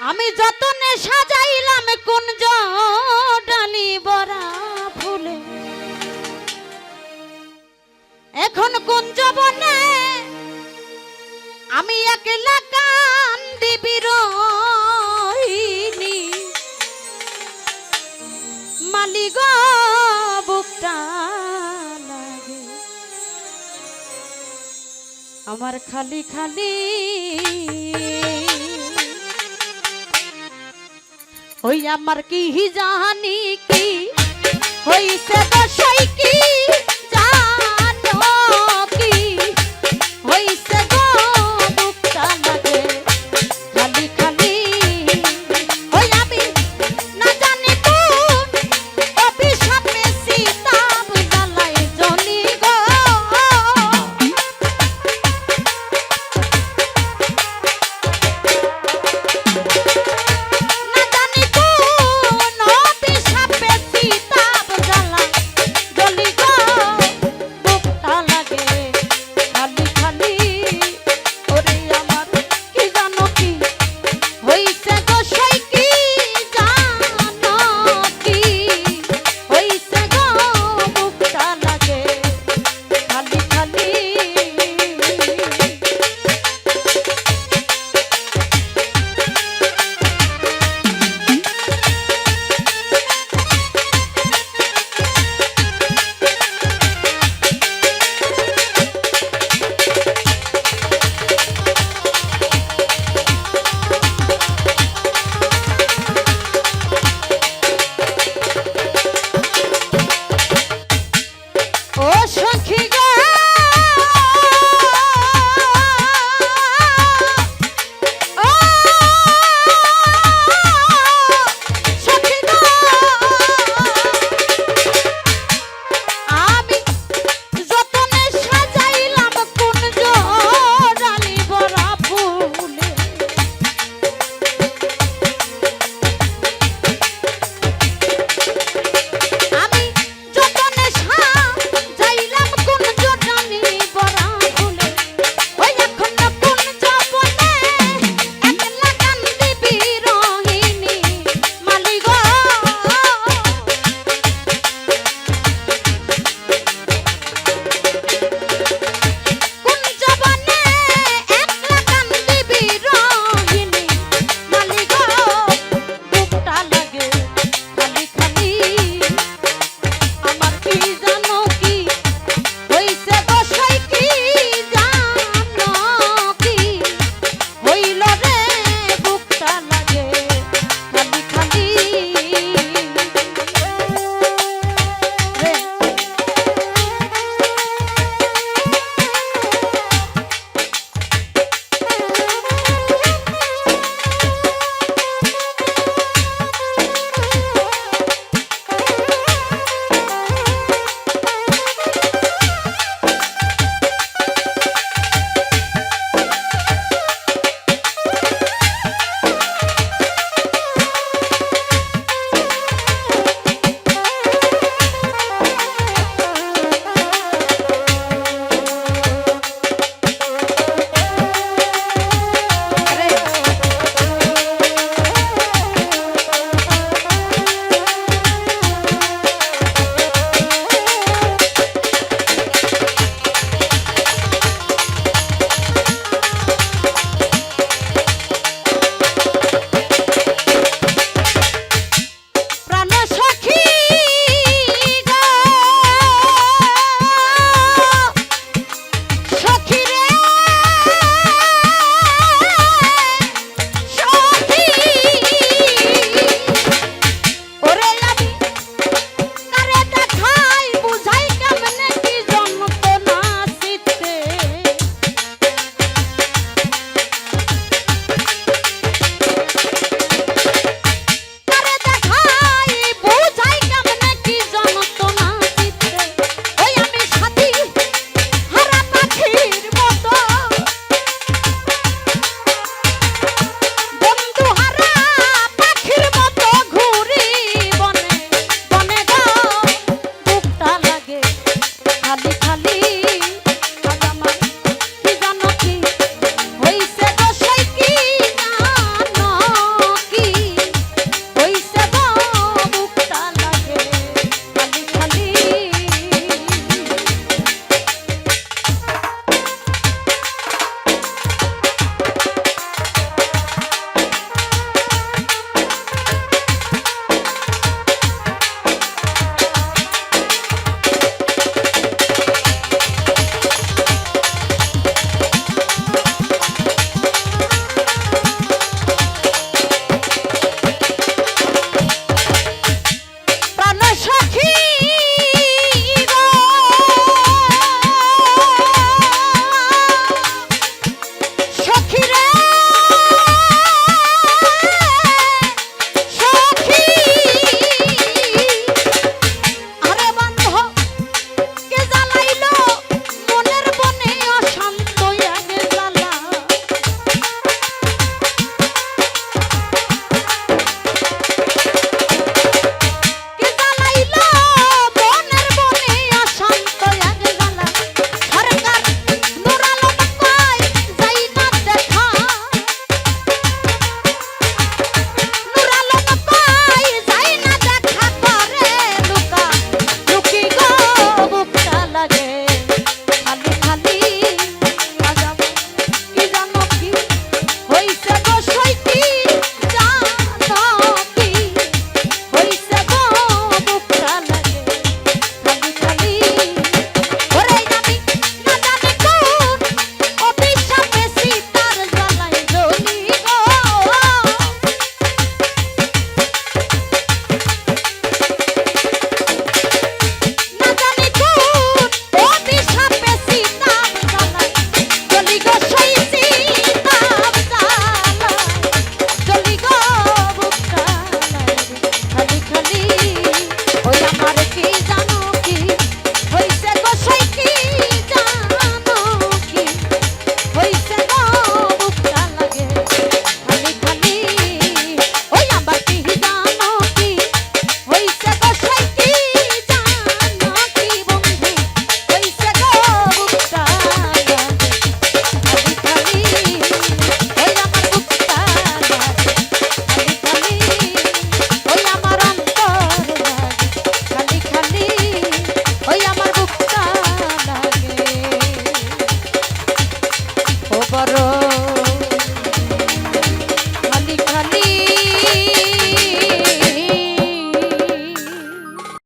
আমি যতনে সাজাইলাম কুঞ্জ ডালি বরা ফুলে। এখন কুঞ্জ বনে আমি একলা কান্দি বিরোহিনী মালিগ বুকটা লাগে। আমার খালি খালি ওই আমার কি জানি কি? হইছে দশই